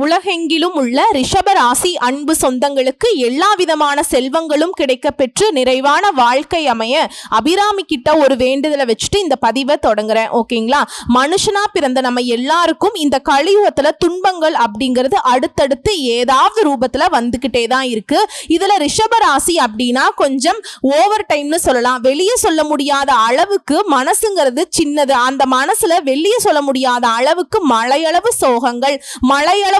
உலகெங்கிலும் உள்ள ரிஷபராசி அன்பு சொந்தங்களுக்கு எல்லா விதமான செல்வங்களும் கிடைக்க பெற்று நிறைவான வாழ்க்கை அமைய அபிராமி கிட்ட ஒரு வேண்டுதலை வச்சுட்டு இந்த பதிவை தொடங்குறேன். ஓகேங்களா? மனுஷனா பிறந்த நம்ம எல்லாருக்கும் இந்த கலியுகத்துல துன்பங்கள் அப்படிங்கிறது அடுத்தடுத்து ஏதாவது ரூபத்துல வந்துகிட்டே தான் இருக்கு. இதுல ரிஷபராசி அப்படின்னா கொஞ்சம் ஓவர் டைம்னு சொல்லலாம். வெளியே சொல்ல முடியாத அளவுக்கு மனசுங்கிறது சின்னது. அந்த மனசுல வெளியே சொல்ல முடியாத அளவுக்கு மழையளவு சோகங்கள்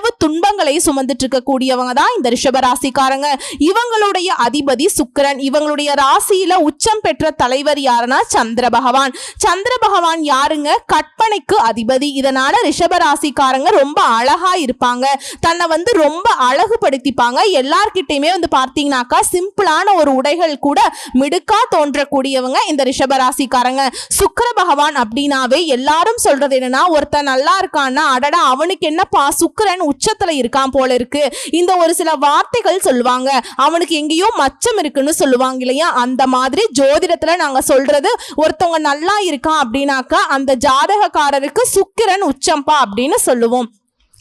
மழையளவு துன்பங்களை சுமந்துட்டு இருக்கக்கூடியவங்க தான் இந்த ரிஷபராசிக்காரங்க. இவங்களுடைய அதிபதி சுக்கிரன். இவங்களுடைய ராசியில உச்சம் பெற்ற தலைவர் யாருன்னா சந்திர பகவான். சந்திர பகவான் யாருங்க? கற்பனைக்கு அதிபதி. இதனால ரிஷபராசிக்காரங்க ரொம்ப அழகா இருப்பாங்க. தன்னை வந்து ரொம்ப அழகுபடுத்திப்பாங்க. எல்லார்கிட்டையுமே வந்து பார்த்தீங்கன்னாக்கா சிம்பிளான ஒரு உடைகள் கூட மிடுக்கா தோன்றக்கூடியவங்க இந்த ரிஷபராசிக்காரங்க. சுக்கர பகவான் அப்படின்னாவே எல்லாரும் சொல்றது என்னன்னா ஒருத்தன் நல்லா இருக்கான்னா அடடா அவனுக்கு என்னப்பா? சுக்கரன் உச்சத்துல இருக்கான் போல இருக்கு. இந்த ஒரு சில வார்த்தைகள் சொல்லுவாங்க. அவனுக்கு எங்கேயோ மச்சம் இருக்குன்னு சொல்லுவாங்க இல்லையா? அந்த மாதிரி ஜோதிடத்துல நாங்க சொல்றது ஒருத்தவங்க நல்லா இருக்கான் அப்படின்னாக்கா அந்த ஜாதகக்காரருக்கு சுக்கிரன் உச்சம்பா அப்படின்னு சொல்லுவோம்.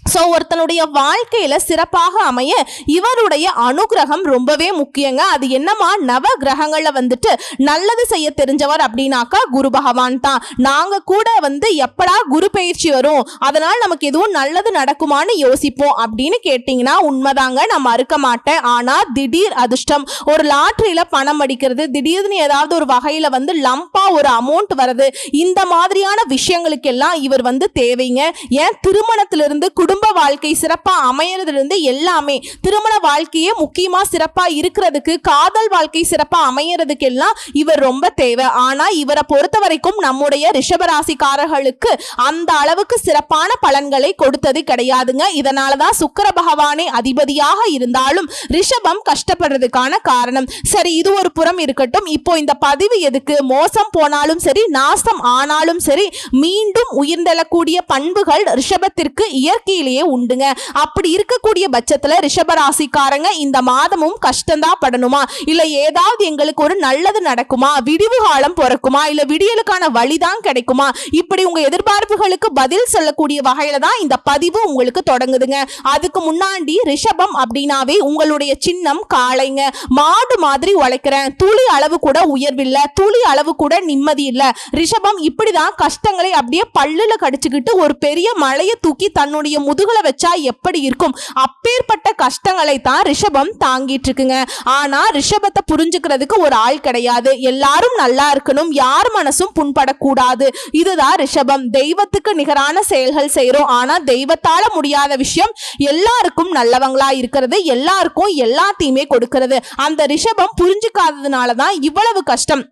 ஸோ ஒருத்தனுடைய வாழ்க்கையில் சிறப்பாக அமைய இவருடைய அனுகிரகம் ரொம்பவே முக்கியங்க. அது என்னமா நவ கிரகங்களில் வந்துட்டு நல்லது செய்ய தெரிஞ்சவர் அப்படின்னாக்கா குரு பகவான் தான். நாங்கள் கூட வந்து எப்படா குரு பயிற்சி வரும்? அதனால் நமக்கு எதுவும் நல்லது நடக்குமான்னு யோசிப்போம். அப்படின்னு கேட்டிங்கன்னா உண்மைதாங்க. நான் மறுக்க மாட்டேன். ஆனால் திடீர் அதிர்ஷ்டம். ஒரு லாட்ரியில் பணம் அடிக்கிறது திடீர்னு ஏதாவது ஒரு வகையில் வந்து லம்பாக ஒரு அமௌண்ட் வருது இந்த மாதிரியான விஷயங்களுக்கெல்லாம் இவர் வந்து தேவைங்க. ஏன்? திருமணத்திலிருந்து குடும்ப வாழ்க்கை சிறப்பாக அமையறதுலேருந்து எல்லாமே திருமண வாழ்க்கையே முக்கியமாக சிறப்பாக இருக்கிறதுக்கு காதல் வாழ்க்கை சிறப்பாக அமையறதுக்கு எல்லாம் இவர் ரொம்ப தேவை. ஆனால் இவரை பொறுத்த வரைக்கும் நம்முடைய ரிஷபராசிக்காரர்களுக்கு அந்த அளவுக்கு சிறப்பான பலன்களை கொடுத்தது கிடையாதுங்க. இதனாலதான் சுக்கர பகவானே அதிபதியாக இருந்தாலும் ரிஷபம் கஷ்டப்படுறதுக்கான காரணம். சரி இது ஒரு புறம் இருக்கட்டும். இப்போ இந்த பதிவு எதுக்கு? மோசம் போனாலும் சரி நாசம் ஆனாலும் சரி மீண்டும் உயிர்ந்தெழக்கூடிய பண்புகள் ரிஷபத்திற்கு இயற்கை உண்மையிலேயே உண்டுங்க. அப்படி இருக்கக்கூடிய பட்சத்தில் ரிஷபராசிக்காரங்க இந்த மாதமும் கஷ்டம்தான் படணுமா? இல்லை ஏதாவது எங்களுக்கு ஒரு நல்லது நடக்குமா? விடிவு காலம் பிறக்குமா? இல்லை விடியலுக்கான வழிதான் கிடைக்குமா? இப்படி உங்க எதிர்பார்ப்புகளுக்கு பதில் சொல்லக்கூடிய வகையில தான் இந்த பதிவு உங்களுக்கு தொடங்குதுங்க. அதுக்கு முன்னாடி ரிஷபம் அப்படின்னாவே உங்களுடைய சின்னம் காளைங்க. மாடு மாதிரி உழைக்கிறேன். துளி அளவு கூட உயர்வில்லை. துளி அளவு கூட நிம்மதி இல்லை. ரிஷபம் இப்படிதான் கஷ்டங்களை அப்படியே பல்லுல கடிச்சுக்கிட்டு ஒரு பெரிய மலையை தூக்கி தன்னுடைய முதுகுல வச்சா எப்படி இருக்கும்? அப்பேற்பட்ட கஷ்டங்களை தான் ரிஷபம் தாங்கிட்டு இருக்குங்க ஆனா ரிஷபத்தை புரிஞ்சுக்கிறதுக்கு ஒரு ஆள் கிடையாது. எல்லாரும் நல்லா இருக்கணும். யார் மனசும் புண்படக்கூடாது. இதுதான் ரிஷபம். தெய்வத்துக்கு நிகரான செயல்கள் செய்கிறோம் ஆனா தெய்வத்தால முடியாத விஷயம் எல்லாருக்கும் நல்லவங்களா இருக்கிறது. எல்லாருக்கும் எல்லாத்தையுமே கொடுக்கிறது. அந்த ரிஷபம் புரிஞ்சுக்காததுனால தான் இவ்வளவு கஷ்டம்.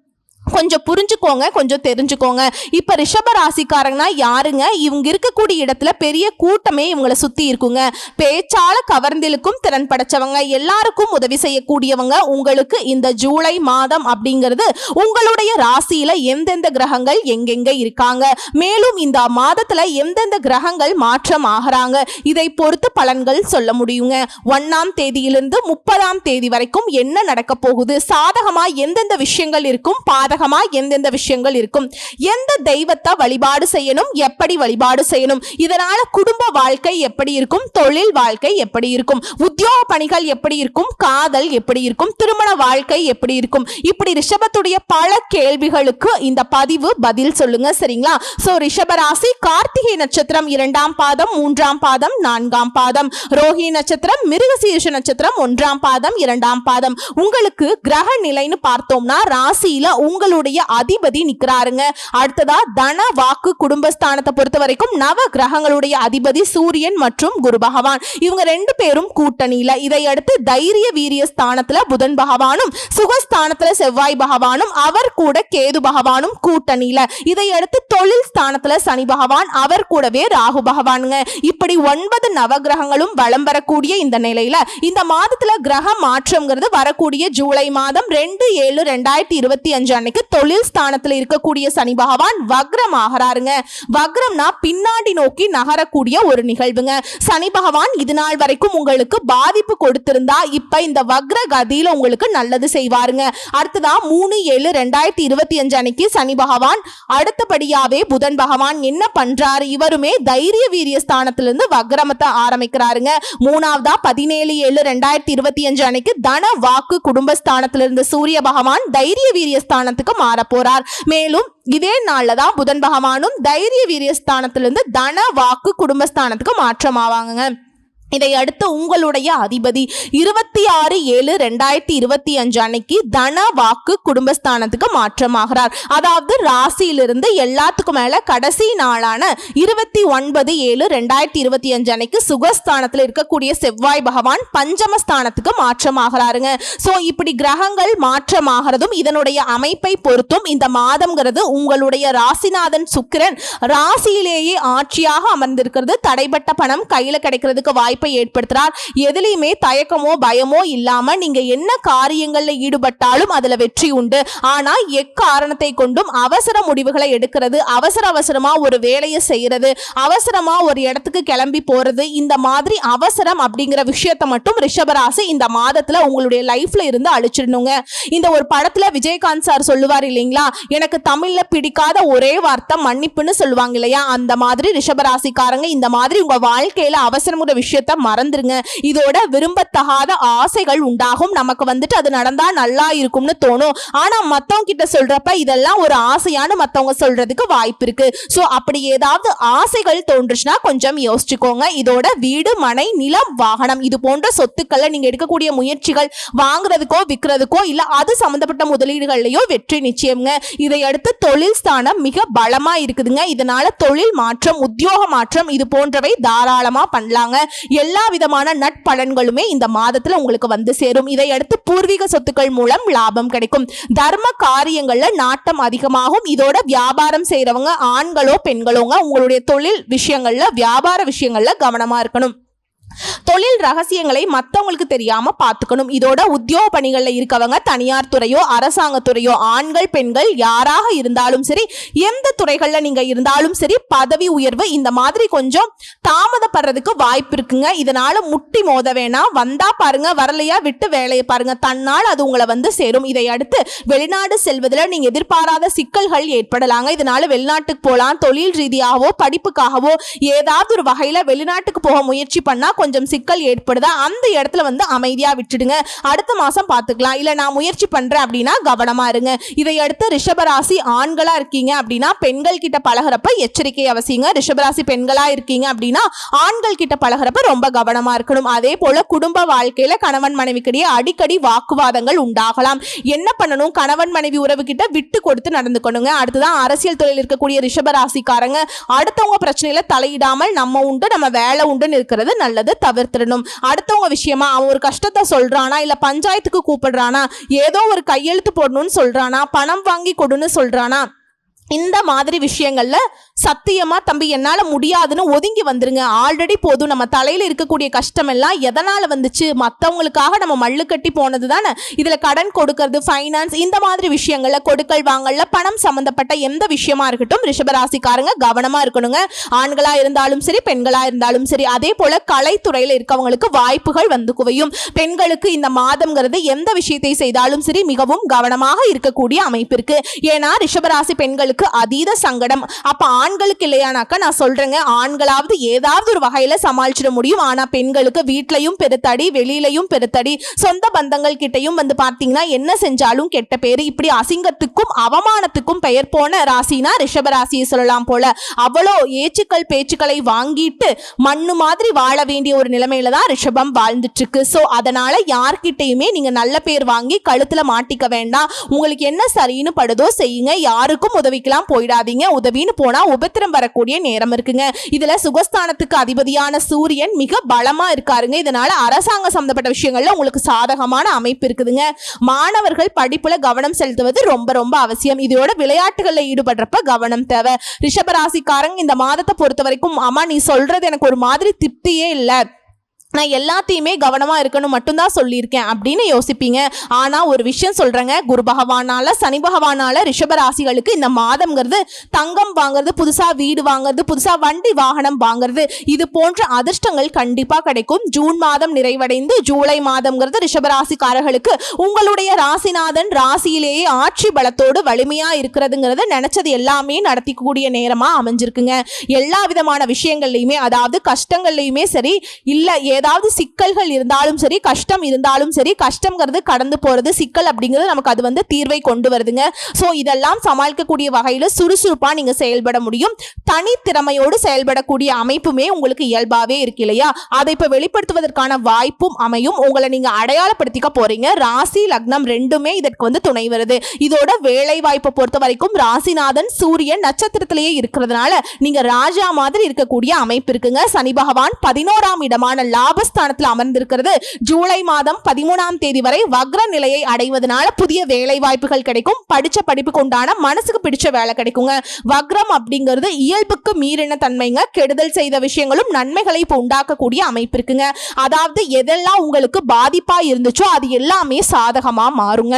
கொஞ்சம் புரிஞ்சுக்கோங்க கொஞ்சம் தெரிஞ்சுக்கோங்க. இப்போ ரிஷப ராசிக்காரங்கன்னா யாருங்க? இவங்க இருக்கக்கூடிய இடத்துல பெரிய கூட்டமே இவங்களை சுற்றி இருக்குங்க. பேச்சால கவர்ந்திழுக்கும் திறன் படைச்சவங்க எல்லாருக்கும் உதவி செய்யக்கூடியவங்க உங்களுக்கு இந்த ஜூலை மாதம் அப்படிங்கிறது உங்களுடைய ராசியில எந்தெந்த கிரகங்கள் எங்கெங்க இருக்காங்க? மேலும் இந்த மாதத்துல எந்தெந்த கிரகங்கள் மாற்றம் ஆகிறாங்க? இதை பொறுத்து பலன்கள் சொல்ல முடியுங்க. ஒன்னாம் தேதியிலிருந்து முப்பதாம் தேதி வரைக்கும் என்ன நடக்க போகுது? சாதகமா எந்தெந்த விஷயங்கள் இருக்கும்? பாதகமா எந்தெந்த விஷயங்கள் இருக்கும்? எந்த தெய்வத்தை வழிபாடு செய்யணும்? எப்படி வழிபாடு செய்யணும்? இதனால குடும்ப வாழ்க்கை எப்படி இருக்கும்? தொழில் வாழ்க்கை எப்படி இருக்கும்? உத்தியோக பணிகள் எப்படி இருக்கும்? காதல் எப்படி இருக்கும்? திருமண வாழ்க்கை எப்படி இருக்கும்? இப்படி ரிஷபத்துடைய பல கேள்விகளுக்கு இந்த பதிவு பதில் சொல்லுங்க சரிங்களா? சோ ரிஷபராசி கார்த்திகை நட்சத்திரம் இரண்டாம் பாதம் மூன்றாம் பாதம் நான்காம் பாதம். ரோஹி நட்சத்திரம் மிருகசீர்ஷ நட்சத்திரம் ஒன்றாம் பாதம் இரண்டாம் பாதம். உங்களுக்கு கிரக நிலைன்னு பார்த்தோம்னா ராசியில உங்க கிரகங்களுடைய அதிபதி நிக்கிறாருங்க. அடுத்ததா தன வாக்கு குடும்பஸ்தானத்தை பொறுத்த வரைக்கும் நவ கிரகங்களுடைய அதிபதி சூரியன் மற்றும் குரு பகவான். இவங்க ரெண்டு பேரும் கூட்டணியில. இதை அடுத்து தைரிய வீரிய ஸ்தானத்துல புதன் பகவானும் சுகஸ்தானத்துல செவ்வாய் பகவானும் அவர் கூட கேது பகவானும் கூட்டணியில. இதையடுத்து தொழில் ஸ்தானத்துல சனி பகவான் அவர் கூடவே ராகு பகவானுங்க. இப்படி ஒன்பது நவகிரகங்களும் வலம் வரக்கூடிய இந்த நிலையில இந்த மாதத்துல கிரக மாற்றம்ங்கிறது வரக்கூடிய ஜூலை மாதம் ரெண்டு ஏழு ரெண்டாயிரத்தி இருபத்தி அஞ்சு அன்னைக்கு உங்களுக்கு தொழில் ஸ்தானத்துல இருக்கக்கூடிய சனி பகவான் வக்ரம் ஆகிறாருங்க. வக்ரம்னா பின்னாடி நோக்கி நகரக்கூடிய ஒரு நிகழ்வுங்க. சனி பகவான் இது நாள் வரைக்கும் உங்களுக்கு பாதிப்பு கொடுத்திருந்தா இப்ப இந்த வக்ர கதியில உங்களுக்கு நல்லது செய்வாருங்க. அடுத்ததா மூணு ஏழு ரெண்டாயிரத்தி இருபத்தி அஞ்சு அன்னைக்கு சனி பகவான் அடுத்தபடியாவே புதன் பகவான் என்ன பண்றாரு? இவருமே தைரிய வீரிய ஸ்தானத்திலிருந்து வக்ரமத்தை ஆரம்பிக்கிறாருங்க. மூணாவதா பதினேழு ஏழு ரெண்டாயிரத்தி இருபத்தி அஞ்சு அன்னைக்கு தன வாக்கு குடும்பஸ்தானத்திலிருந்து சூரிய பகவான் தைரிய வீரிய ஸ்தானத்துக்கு மாற போறார் மேலும் இதே நாள்ல தான் புதன் பகவானும் தைரிய வீரிய ஸ்தானத்திலிருந்து தன வாக்கு குடும்பஸ்தானத்துக்கு மாற்றமாவாங்க இதை அடுத்து உங்களுடைய அதிபதி இருபத்தி ஆறு ஏழு ரெண்டாயிரத்தி இருபத்தி அஞ்சு அன்னைக்கு தன வாக்கு குடும்பஸ்தானத்துக்கு மாற்றமாகிறார். அதாவது ராசியிலிருந்து எல்லாத்துக்கும் மேல கடைசி நாளான இருபத்தி ஒன்பது ஏழு ரெண்டாயிரத்தி இருபத்தி அஞ்சு அன்னைக்கு சுகஸ்தானத்தில் இருக்கக்கூடிய செவ்வாய் பகவான் பஞ்சமஸ்தானத்துக்கு மாற்றமாகிறாருங்க. ஸோ இப்படி கிரகங்கள் மாற்றமாகிறதும் இதனுடைய அமைப்பை பொறுத்தும் இந்த மாதம்ங்கிறது உங்களுடைய ராசிநாதன் சுக்கிரன் ராசியிலேயே ஆட்சியாக அமர்ந்திருக்கிறது. தடைப்பட்ட பணம் கையில் கிடைக்கிறதுக்கு வாய்ப்பு ஏற்படுத்துறார். எதுலையுமே தயக்கமோ பயமோ இல்லாம நீங்க என்ன காரியங்கள்ல ஈடுபட்டாலும் அதுல வெற்றி உண்டு. ஆனா எக்காரணத்தை கொண்டும் அவசர முடிவுகளை எடுக்கிறது அவசர அவசரமா ஒரு வேலையை செய்யறது அவசரமா ஒரு இடத்துக்கு கிளம்பி போறது இந்த மாதிரி அவசரம் அப்படிங்கிற விஷயத்தை மட்டும் ரிஷபராசி இந்த மாதத்துல உங்களுடைய லைஃப்ல இருந்து அழிச்சிடணுங்க. இந்த ஒரு படத்துல விஜயகாந்த் சார் சொல்லுவார் இல்லைங்களா? எனக்கு தமிழ்ல பிடிக்காத ஒரே வார்த்தை மன்னிப்புன்னு சொல்லுவாங்க இல்லையா? அந்த மாதிரி ரிஷபராசிக்காரங்க இந்த மாதிரி உங்க வாழ்க்கையில அவசரமுற விஷயத்த மறந்துருங்க. இதோட விரும்பத்தகாத ஆசைகள் உண்டாகும். நமக்கு வந்துட்டு அது நடந்தா நல்லா இருக்கும்னு தோணும். ஆனா மத்தவங்க கிட்ட சொல்றப்ப இதெல்லாம் ஒரு ஆசையானு மத்தவங்க சொல்றதுக்கு வாய்ப்பு இருக்கு. சோ அப்படி ஏதாவது ஆசைகள் தோன்றுச்சுன்னா கொஞ்சம் யோசிச்சுக்கோங்க. இதோட வீடு மனை நிலம் வாகனம் இது போன்ற சொத்துக்களை நீங்க எடுக்கக்கூடிய முயற்சிகள் வாங்குறதுக்கோ விற்கிறதுக்கோ இல்ல அது சம்பந்தப்பட்ட முதலீடுகள்லயோ வெற்றி நிச்சயம்ங்க. இதை அடுத்து தொழில் ஸ்தானம் மிக பலமா இருக்குதுங்க. இதனால தொழில் மாற்றம் உத்தியோக மாற்றம் இது போன்றவை தாராளமா பண்ணலாங்க. எல்லா விதமான நட்பலன்களுமே இந்த மாதத்தில் உங்களுக்கு வந்து சேரும். இதையடுத்து பூர்வீக சொத்துக்கள் மூலம் லாபம் கிடைக்கும். தர்ம காரியங்கள்ல நாட்டம் அதிகமாகும். இதோட வியாபாரம் செய்கிறவங்க ஆண்களோ பெண்களோங்க உங்களுடைய தொழில் விஷயங்கள்ல வியாபார விஷயங்கள்ல கவனமா இருக்கணும். தொழில் ரகசியங்களை மற்றவங்களுக்கு தெரியாம பார்த்துக்கணும் இதோட உத்தியோக பணிகள்ல இருக்கவங்க தனியார் துறையோ அரசாங்க துறையோ ஆண்கள் பெண்கள் யாராக இருந்தாலும் சரி எந்த துறைகள்ல நீங்க இருந்தாலும் சரி பதவி உயர்வு இந்த மாதிரி கொஞ்சம் தாமதப்படுறதுக்கு வாய்ப்பு இருக்குங்க. இதனால முட்டி மோத வேணாம். வந்தா பாருங்க வரலையா விட்டு வேலையை பாருங்க. தன்னால் அது உங்களை வந்து சேரும். இதை அடுத்து வெளிநாடு செல்வதில் நீங்க எதிர்பாராத சிக்கல்கள் ஏற்படலாங்க. இதனால வெளிநாட்டுக்கு போகலாம். தொழில் ரீதியாகவோ படிப்புக்காகவோ ஏதாவது ஒரு வகையில வெளிநாட்டுக்கு போக முயற்சி பண்ணா கொஞ்சம் சிக்கல் ஏற்படுதா? அந்த இடத்துல வந்து அமைதியா விட்டுடுங்க. அடுத்த மாசம் பார்த்துக்கலாம் இல்ல நான் முயற்சி பண்றேன் அப்படின்னா கவனமா இருங்க. இதையடுத்து ரிஷபராசி ஆண்களா இருக்கீங்க அப்படின்னா பெண்கள் கிட்ட பழகுறப்ப எச்சரிக்கை அவசியங்க. ரிஷபராசி பெண்களா இருக்கீங்க அப்படின்னா ஆண்கள் கிட்ட பழகுறப்ப ரொம்ப கவனமா இருக்கணும். அதே போல குடும்ப வாழ்க்கையில கணவன் மனைவிக்கிடையே அடிக்கடி வாக்குவாதங்கள் உண்டாகலாம். என்ன பண்ணணும்? கணவன் மனைவி உறவு கிட்ட விட்டு கொடுத்து நடந்துக்கணுங்க. அடுத்துதான் அரசியல் தொழில் இருக்கக்கூடிய ரிஷபராசிக்காரங்க. அடுத்தவங்க பிரச்சனையில தலையிடாமல் நம்ம உண்டு நம்ம வேலை உண்டுன்னு இருக்கிறது நல்லது தவிர்த்திடணும் அடுத்தவங்க விஷயமா அவன் ஒரு கஷ்டத்தை சொல்கிறானா இல்லை பஞ்சாயத்துக்கு கூப்பிடுறானா ஏதோ ஒரு கையெழுத்து போடணும்னு சொல்கிறானா பணம் வாங்கி கொடுன்னு சொல்கிறானா இந்த மாதிரி விஷயங்கள்ல சத்தியமா தம்பி என்னால முடியாதுன்னு ஒதுங்கி வந்துருங்க. ஆல்ரெடி போதும். நம்ம தலையில இருக்கக்கூடிய கஷ்டம் எல்லாம் எதனால வந்துச்சு? மற்றவங்களுக்காக நம்ம மல்லு கட்டி போனது தானே? இதுல கடன் கொடுக்கறது ஃபைனான்ஸ் இந்த மாதிரி விஷயங்கள்ல கொடுக்கல் வாங்கல பணம் சம்பந்தப்பட்ட எந்த விஷயமா இருக்கட்டும் ரிஷபராசிக்காரங்க கவனமா இருக்கணுங்க. ஆண்களா இருந்தாலும் சரி பெண்களா இருந்தாலும் சரி அதே போல கலைத்துறையில இருக்கவங்களுக்கு வாய்ப்புகள் வந்து குவையும். பெண்களுக்கு இந்த மாதம்ங்கிறது எந்த விஷயத்தை செய்தாலும் சரி மிகவும் கவனமாக இருக்கக்கூடிய அமைப்பு இருக்கு. ஏன்னா ரிஷபராசி பெண்களுக்கு அதீத சங்கடம். அப்ப ஆண்களுக்கு இல்லையானாக்கா நான் சொல்றேங்க ஆண்களாவது ஏதாவது ஒரு வகையில சமாளிச்சிட முடியும். ஆனா பெண்களுக்கு வீட்லயும் பெருத்தடி வெளியிலையும் பெருத்தடி சொந்த பந்தங்கள் கிட்டையும் வந்து பார்த்தீங்கன்னா என்ன செஞ்சாலும் கெட்ட பேரு. இப்படி அசிங்கத்துக்கும் அவமானத்துக்கும் பெயர் போன ராசினா ரிஷப ராசியை சொல்லலாம் போல. அவ்வளோ ஏச்சுக்கள் பேச்சுக்களை வாங்கிட்டு மண்ணு மாதிரி வாழ வேண்டிய ஒரு நிலைமையில தான் ரிஷபம் வாழ்ந்துட்டு இருக்கு ஸோ அதனால யார்கிட்டையுமே நீங்க நல்ல பேர் வாங்கி கழுத்துல மாட்டிக்க வேண்டாம். உங்களுக்கு என்ன சரின்னு படுதோ செய்யுங்க. யாருக்கும் உதவிக்கெல்லாம் போயிடாதீங்க. உதவின்னு போனா உபத்திரம் வரக்கூடிய நேரம் இருக்குங்க. இதுல சுகஸ்தானத்துக்கு அதிபதியான சூரியன் மிக பலமா இருக்காருங்க. இதனால அரசாங்க சம்பந்தப்பட்ட விஷயங்கள்ல உங்களுக்கு சாதகமான அமைப்பு இருக்குதுங்க. மாணவர்கள் படிப்புல கவனம் செலுத்துவது ரொம்ப ரொம்ப அவசியம். இதோட விளையாட்டுகள்ல ஈடுபடுறப்ப கவனம் தேவை. ரிஷபராசிக்காரங்க இந்த மாதத்தை பொறுத்த வரைக்கும் அம்மா நீ சொல்றது எனக்கு ஒரு மாதிரி திருப்தியே இல்லை. நான் எல்லாத்தையுமே கவனமாக இருக்கணும் மட்டும்தான் சொல்லியிருக்கேன் அப்படின்னு யோசிப்பீங்க. ஆனால் ஒரு விஷயம் சொல்கிறேங்க குரு பகவானால் சனி பகவானால் ரிஷபராசிகளுக்கு இந்த மாதம்ங்கிறது தங்கம் வாங்குறது புதுசாக வீடு வாங்குறது புதுசாக வண்டி வாகனம் வாங்குறது இது போன்ற அதிர்ஷ்டங்கள் கண்டிப்பாக கிடைக்கும். ஜூன் மாதம் நிறைவடைந்து ஜூலை மாதம்ங்கிறது ரிஷபராசிக்காரர்களுக்கு உங்களுடைய ராசிநாதன் ராசியிலேயே ஆட்சி பலத்தோடு வலிமையாக இருக்கிறதுங்கிறது நினச்சது எல்லாமே நடத்திக்கூடிய நேரமாக அமைஞ்சிருக்குங்க. எல்லா விதமான விஷயங்கள்லையுமே அதாவது கஷ்டங்கள்லையுமே சரி இல்லை ஏதோ ஏதாவது சிக்கல்கள் இருந்தாலும் சரி கஷ்டம் இருந்தாலும் சரி கஷ்டங்கிறது கடந்து போகிறது சிக்கல் அப்படிங்கிறது நமக்கு அது வந்து தீர்வை கொண்டு வருதுங்க. ஸோ இதெல்லாம் சமாளிக்கக்கூடிய வகையில் சுறுசுறுப்பாக நீங்கள் செயல்பட முடியும். தனித்திறமையோடு செயல்படக்கூடிய அமைப்புமே உங்களுக்கு இயல்பாகவே இருக்கு இல்லையா? அதை இப்போ வெளிப்படுத்துவதற்கான வாய்ப்பும் அமையும். உங்களை நீங்கள் அடையாளப்படுத்திக்க போகிறீங்க ராசி லக்னம் ரெண்டுமே இதற்கு வந்து துணை வருது. இதோட வேலை வாய்ப்பை பொறுத்த வரைக்கும் ராசிநாதன் சூரியன் நட்சத்திரத்திலேயே இருக்கிறதுனால நீங்கள் ராஜா மாதிரி இருக்கக்கூடிய அமைப்பு இருக்குங்க. சனி பகவான் பதினோராம் இடமான லாபஸ்தானத்தில் அமர்ந்திருக்கிறது. ஜூலை மாதம் பதிமூணாம் தேதி வரை வக்ர நிலையை அடைவதனால புதிய வேலை வாய்ப்புகள் கிடைக்கும். படிச்ச படிப்புக்கு உண்டான மனசுக்கு பிடிச்ச வேலை கிடைக்குங்க. வக்ரம் அப்படிங்கிறது இயல்புக்கு மீறின தன்மைங்க. கெடுதல் செய்த விஷயங்களும் நன்மைகளை இப்போ உண்டாக்கக்கூடிய அமைப்பு இருக்குங்க. அதாவது எதெல்லாம் உங்களுக்கு பாதிப்பா இருந்துச்சோ அது எல்லாமே சாதகமா மாறுங்க.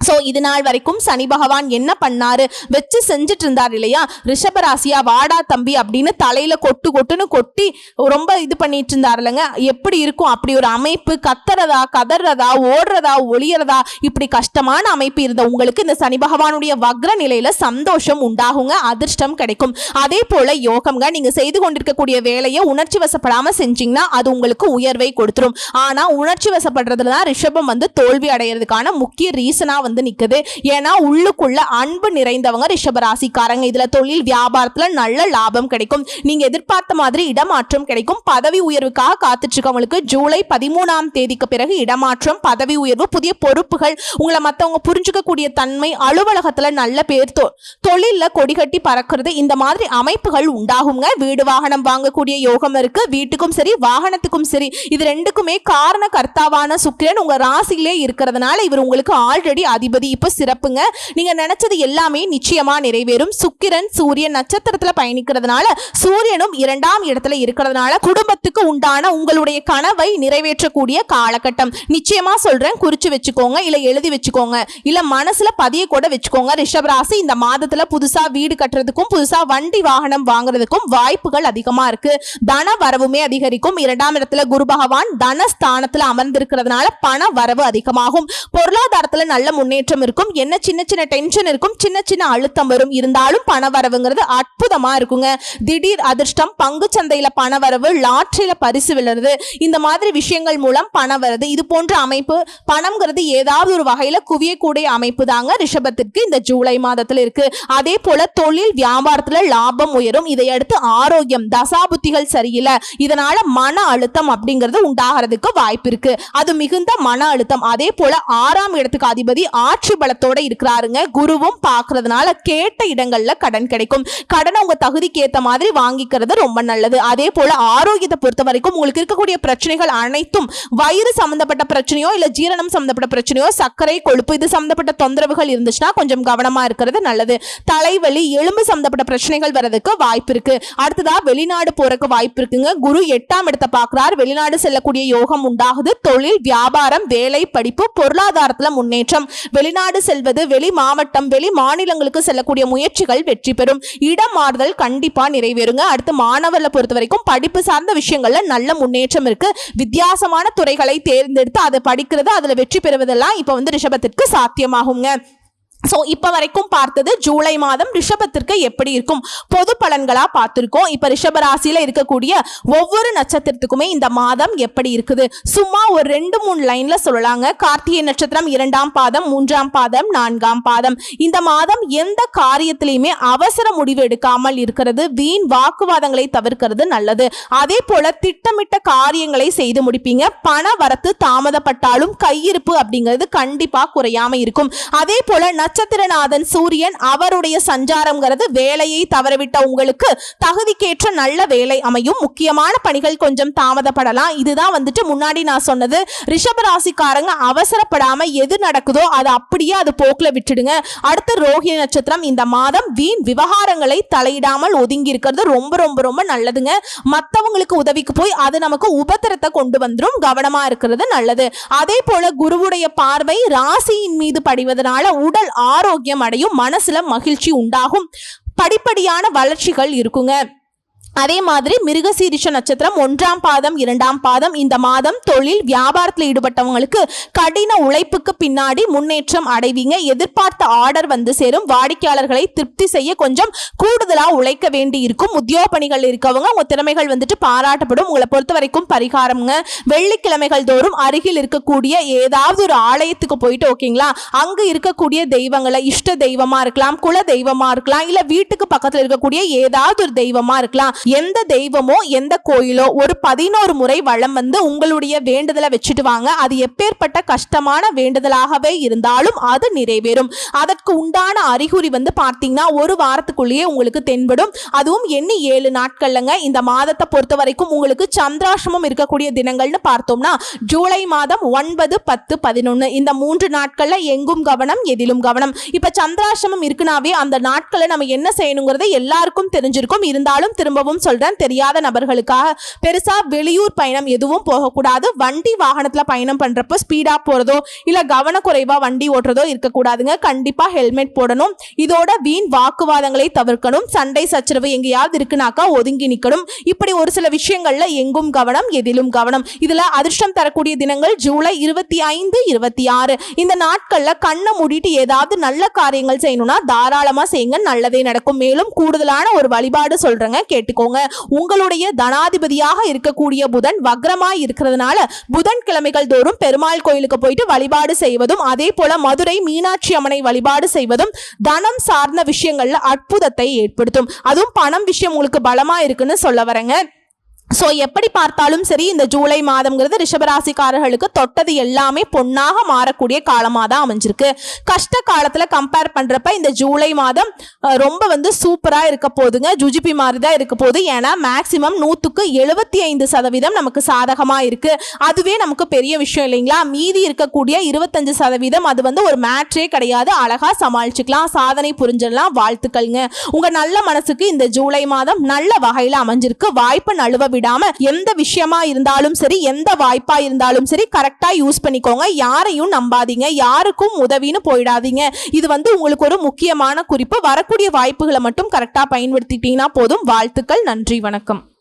ஸோ இது நாள் வரைக்கும் சனி பகவான் என்ன பண்ணாரு? வச்சு செஞ்சுட்டு இருந்தார் இல்லையா? ரிஷபராசியா வாடா தம்பி அப்படின்னு தலையில கொட்டு கொட்டுன்னு கொட்டி ரொம்ப இது பண்ணிட்டு இருந்தார் இல்லைங்க. எப்படி இருக்கும்? அப்படி ஒரு அமைப்பு கத்துறதா கதறதா ஓடுறதா ஒளியறதா இப்படி கஷ்டமான அமைப்பு இருந்த உங்களுக்கு இந்த சனி பகவானுடைய வக்ர நிலையில சந்தோஷம் உண்டாகுங்க அதிர்ஷ்டம் கிடைக்கும். அதே போல யோகம்ங்க நீங்க செய்து கொண்டிருக்கக்கூடிய வேலையை உணர்ச்சி வசப்படாம செஞ்சீங்கன்னா அது உங்களுக்கு உயர்வை கொடுத்துரும். ஆனா உணர்ச்சி வசப்படுறதுல தான் ரிஷபம் வந்து தோல்வி அடைகிறதுக்கான முக்கிய ரீசனா வந்து நிக்குது. ஏன்னா உள்ளுக்குள்ள அன்பு நிறைந்தவங்க ரிஷபராசிக்காரங்க. இதுல தொழில் வியாபாரத்துல நல்ல லாபம் கிடைக்கும். நீங்கள் எதிர்பார்த்த மாதிரி இடமாற்றம் கிடைக்கும். பதவி உயர்வுக்காக காத்துட்டு இருக்கவங்களுக்கு ஜூலை பதிமூணாம் தேதிக்கு பிறகு இடமாற்றம் பதவி உயர்வு புதிய பொறுப்புகள் உங்களை மற்றவங்க புரிஞ்சுக்கக்கூடிய தன்மை அலுவலகத்தில் நல்ல பேர் தொ- கொடிகட்டி பறக்கிறது இந்த மாதிரி அமைப்புகள் உண்டாகுங்க. வீடு வாகனம் வாங்கக்கூடிய யோகம் இருக்கு. வீட்டுக்கும் சரி வாகனத்துக்கும் சரி. இது ரெண்டுக்குமே காரண கர்த்தாவான சுக்கிரன் உங்க ராசியிலே இருக்கிறதுனால இவர் உங்களுக்கு ஆல்ரெடி அதிபதி. இப்போ சிறப்புங்க. நீங்க நினைச்சது எல்லாமே நிச்சயமா நிறைவேறும். சுக்கிரன் சூரியன் நட்சத்திரத்துல பயணிக்கிறதுனால சூரியனும் இரண்டாம் இடத்துல இருக்கிறதுனால குடும்பத்துக்கு உண்டான உங்களுடைய கனவை நிறைவேற்றக்கூடிய காலகட்டம். நிச்சயமா சொல்றேன் குறிச்சு வச்சுக்கோங்க இல்லை எழுதி வச்சுக்கோங்க இல்ல மனசுல பதிய கூட வச்சுக்கோங்க. ரிஷப் ராசி இந்த மாதத்துல புதுசா வீடு கட்டுறதுக்கும் புதுசா வண்டி வாகனம் வாங்குறதுக்கும் வாய்ப்புகள் அதிகமா இருக்கு. தன வரவுமே அதிகரிக்கும். இரண்டாம் இடத்துல குரு பகவான் தனஸ்தானத்துல அமர்ந்திருக்கிறதுனால பண வரவு அதிகமாகும். பொருளாதாரத்துல நல்ல முன்னேற்றம் இருக்கும். என்ன சின்ன சின்ன டென்ஷன் இருக்கும். சின்ன சின்ன அழுத்தம் வரும். இருந்தாலும் பண வரவுங்கிறது அற்புதமா இருக்குங்க. திடீர் அதிர்ஷ்டம் பங்கு சந்தையில பண வரவு லாட்ரியில பரிசு விழுறது இந்த மாதிரி விஷயங்கள் மூலம் பணம் வருது இது போன்ற அமைப்பு பணம்ங்கிறது ஏதாவது ஒரு வகையில குவியக்கூடிய அமைப்பு தாங்க ரிஷபத்திற்கு இந்த ஜூலை மாதத்துல இருக்கு. அதே போல தொழில் வியாபாரத்துல லாபம் உயரும். இதையடுத்து ஆரோக்கியம் தசாபுத்திகள் சரியில்லை. இதனால மன அழுத்தம் அப்படிங்கிறது உண்டாகிறதுக்கு வாய்ப்பு இருக்கு. அது மிகுந்த மன அழுத்தம். அதே போல ஆறாம் இடத்துக்கு அதிபதி ஆட்சி பலத்தோட இருக்கிறாருங்க. குருவும் பார்க்கறதுனால கேட்ட இடங்கள்ல கடன் கிடைக்கும். கடனை உங்க தகுதிக்கு ஏத்த மாதிரி வாங்கிக்கிறது ரொம்ப நல்லது. அதே போல ஆரோக்கியத்தை பொறுத்த வரைக்கும் உங்களுக்கு இருக்கக்கூடிய பிரச்சனைகள் அனைத்தும் வயிறு சம்பந்தப்பட்ட பிரச்சனையோ இல்ல ஜீரணம் சம்பந்தப்பட்ட பிரச்சனையோ சர்க்கரை கொழுப்பு இது சம்பந்தப்பட்ட தொந்தரவுகள் இருந்துச்சுன்னா கொஞ்சம் கவனமா இருக்கிறது நல்லது. தலைவலி எலும்பு சம்பந்தப்பட்ட பிரச்சனைகள் வர்றதுக்கு வாய்ப்பு இருக்கு. அடுத்ததா வெளிநாடு போறதுக்கு வாய்ப்பு இருக்குங்க. குரு எட்டாம் இடத்தை பார்க்கிறார். வெளிநாடு செல்லக்கூடிய யோகம் உண்டாகுது. தொழில் வியாபாரம் வேலை படிப்பு பொருளாதாரத்துல முன்னேற்றம். வெளிநாடு செல்வது வெளி மாவட்டம் வெளி மாநிலங்களுக்கு செல்லக்கூடிய முயற்சிகள் வெற்றி பெறும். இடம் மாறுதல் கண்டிப்பா நிறைவேறுங்க. அடுத்து மாணவர்களை பொறுத்த வரைக்கும் படிப்பு சார்ந்த விஷயங்கள்ல நல்ல முன்னேற்றம் இருக்கு. வித்தியாசமான துறைகளை தேர்ந்தெடுத்து அதை படிக்கிறது அதுல வெற்றி பெறுவதெல்லாம் இப்ப வந்து ரிஷபத்திற்கு சாத்தியமாகுங்க. ஸோ இப்போ வரைக்கும் பார்த்தது ஜூலை மாதம் ரிஷபத்திற்கு எப்படி இருக்கும்? பொது பலன்களாக பார்த்துருக்கோம். இப்போ ரிஷபராசியில் இருக்கக்கூடிய ஒவ்வொரு நட்சத்திரத்துக்குமே இந்த மாதம் எப்படி இருக்குது? சும்மா ஒரு ரெண்டு மூணு லைனில் சொல்லலாங்க. கார்த்திகை நட்சத்திரம் இரண்டாம் பாதம் மூன்றாம் பாதம் நான்காம் பாதம். இந்த மாதம் எந்த காரியத்திலையுமே அவசர முடிவு எடுக்காமல் இருக்கிறது. வீண் வாக்குவாதங்களை தவிர்க்கிறது நல்லது. அதே போல திட்டமிட்ட காரியங்களை செய்து முடிப்பீங்க. பண வரத்து தாமதப்பட்டாலும் கையிருப்பு அப்படிங்கிறது கண்டிப்பாக குறையாம இருக்கும். அதே போல நட்சத்திரநாதன் சூரியன் அவருடைய சஞ்சாரம்ங்கிறது வேலையை தவறவிட்ட உங்களுக்கு தகுதிக்கேற்ற நல்ல வேலை அமையும். முக்கியமான பணிகள் கொஞ்சம் தாமதப்படலாம். இதுதான் வந்துட்டு முன்னாடி நான் சொன்னது. ரிஷபராசிக்காரங்க அவசரப்படாம எது நடக்குதோ அது அப்படியே அது போக்கில் விட்டுடுங்க. அடுத்து ரோஹிணி நட்சத்திரம் இந்த மாதம் வீண் விவகாரங்களை தலையிடாமல் ஒதுங்கி இருக்கிறது ரொம்ப ரொம்ப ரொம்ப நல்லதுங்க. மற்றவங்களுக்கு உதவிக்கு போய் அது நமக்கு உபத்திரத்தை கொண்டு வந்துடும் கவனமா இருக்கிறது நல்லது. அதே போல குருவுடைய பார்வை ராசியின் மீது படிவதனால உடல் ஆரோக்கியம் அடையும் மனசுல மகிழ்ச்சி உண்டாகும். படிப்படியான வளர்ச்சிகள் இருக்குங்க. அதே மாதிரி மிருகசீரிஷ நட்சத்திரம் ஒன்றாம் பாதம் இரண்டாம் பாதம் இந்த மாதம் தொழில் வியாபாரத்தில் ஈடுபட்டவங்களுக்கு கடின உழைப்புக்கு பின்னாடி முன்னேற்றம் அடைவீங்க. எதிர்பார்த்த ஆர்டர் வந்து சேரும். வாடிக்கையாளர்களை திருப்தி செய்ய கொஞ்சம் கூடுதலாக உழைக்க வேண்டி இருக்கும். உத்தியோக பணிகள் இருக்கவங்க உங்க திறமைகள் வந்துட்டு பாராட்டப்படும். உங்களை பொறுத்த வரைக்கும் பரிகாரம்ங்க. வெள்ளிக்கிழமைகள் தோறும் அருகில் இருக்கக்கூடிய ஏதாவது ஒரு ஆலயத்துக்கு போயிட்டு ஓகேங்களா? அங்கு இருக்கக்கூடிய தெய்வங்களை இஷ்ட தெய்வமா இருக்கலாம் குல தெய்வமா இருக்கலாம் இல்ல வீட்டுக்கு பக்கத்தில் இருக்கக்கூடிய ஏதாவது ஒரு தெய்வமா இருக்கலாம் எந்த தெய்வமோ எந்த கோயிலோ ஒரு பதினோரு முறை வளம் வந்து உங்களுடைய வேண்டுதலை வச்சுட்டு வாங்க. அது எப்பேற்பட்ட கஷ்டமான வேண்டுதலாகவே இருந்தாலும் அது நிறைவேறும். அதற்கு உண்டான அறிகுறி வந்து பார்த்தீங்கன்னா ஒரு வாரத்துக்குள்ளேயே உங்களுக்கு தென்படும். அதுவும் எண்ணி ஏழு நாட்கள்லங்க. இந்த மாதத்தை பொறுத்த வரைக்கும் உங்களுக்கு சந்திராசிரமம் இருக்கக்கூடிய தினங்கள்னு பார்த்தோம்னா ஜூலை மாதம் ஒன்பது பத்து பதினொன்று இந்த மூன்று நாட்களில் எங்கும் கவனம் எதிலும் கவனம். இப்போ சந்திராசிரமம் இருக்குனாவே அந்த நாட்களை நம்ம என்ன செய்யணுங்கிறது எல்லாருக்கும் தெரிஞ்சிருக்கும். இருந்தாலும் திரும்பவும் சொல்றேன். தெரியாத நபர்களுக்காக பெருசா வெளியூர் பயணம் எதுவும் போகக்கூடாது. வண்டி வாகனத்துல பயணம் பண்றப்ப ஸ்பீடா போறதோ இல்ல கவனக்குறைவா வண்டி ஓட்டுறதோ இருக்கக்கூடாதுங்க. கண்டிப்பா ஹெல்மெட் போடணும். இதோட வீண் வாக்குவாதங்களை தவிர்க்கணும். சண்டை சச்சரவு எங்கேயாவது இருக்குனாக்கா ஒதுங்கி நிக்கணும். இப்படி ஒரு சில விஷயங்கள்ல எங்கும் கவனம் எதிலும் கவனம். இதுல அதிர்ஷ்டம் தரக்கூடிய தினங்கள் ஜூலை இருபத்தி ஐந்து இருபத்தி ஆறு. இந்த நாட்கள்ல கண்ணை மூடிட்டு ஏதாவது நல்ல காரியங்கள் செய்யணும்னா தாராளமா செய்யுங்க. நல்லதே நடக்கும். மேலும் கூடுதலான ஒரு வழிபாடு சொல்றேங்க. வச்சுக்கோங்க உங்களுடைய தனாதிபதியாக இருக்கக்கூடிய புதன் வக்ரமாய் இருக்கிறதுனால புதன் கிழமைகள் தோறும் பெருமாள் கோயிலுக்கு போயிட்டு வழிபாடு செய்வதும் அதே போல மதுரை மீனாட்சி அம்மனை வழிபாடு செய்வதும் தனம் சார்ந்த விஷயங்கள்ல அற்புதத்தை ஏற்படுத்தும். அதுவும் பணம் விஷயம் உங்களுக்கு பலமா இருக்குன்னு சொல்ல வரேங்க. ஸோ எப்படி பார்த்தாலும் சரி இந்த ஜூலை மாதம்ங்கிறது ரிஷபராசிக்காரர்களுக்கு தொட்டது எல்லாமே பொன்னாக மாறக்கூடிய காலமாக தான் அமைஞ்சிருக்கு. கஷ்ட காலத்தில் கம்பேர் பண்ணுறப்ப இந்த ஜூலை மாதம் ரொம்ப வந்து சூப்பராக இருக்க போதுங்க. ஜுஜிபி மாதிரி தான் இருக்க போது ஏன்னா மேக்சிமம் நூற்றுக்கு எழுபத்தி ஐந்து சதவீதம் நமக்கு சாதகமாக இருக்குது அதுவே நமக்கு பெரிய விஷயம் இல்லைங்களா? மீதி இருக்கக்கூடிய இருபத்தஞ்சு சதவீதம் அது வந்து ஒரு மேட்ரே கிடையாது. அழகாக சமாளிச்சுக்கலாம் சாதனை புரிஞ்சிடலாம். வாழ்த்துக்கள்ங்க. உங்கள் நல்ல மனசுக்கு இந்த ஜூலை மாதம் நல்ல வகையில் அமைஞ்சிருக்கு. வாய்ப்பு நழுவ விடாம எந்த விஷயமா இருந்தாலும் சரி எந்த வாய்ப்பா இருந்தாலும் சரி கரெக்டா யூஸ் பண்ணிக்கோங்க. யாரையும் நம்பாதீங்க. யாருக்கும் உதவின்னு போயிடாதீங்க. இது வந்து உங்களுக்கு ஒரு முக்கியமான குறிப்பு. வரக்கூடிய வாய்ப்புகளை மட்டும் கரெக்டா பயன்படுத்திட்டீங்கன்னா போதும். வாழ்த்துக்கள். நன்றி. வணக்கம்.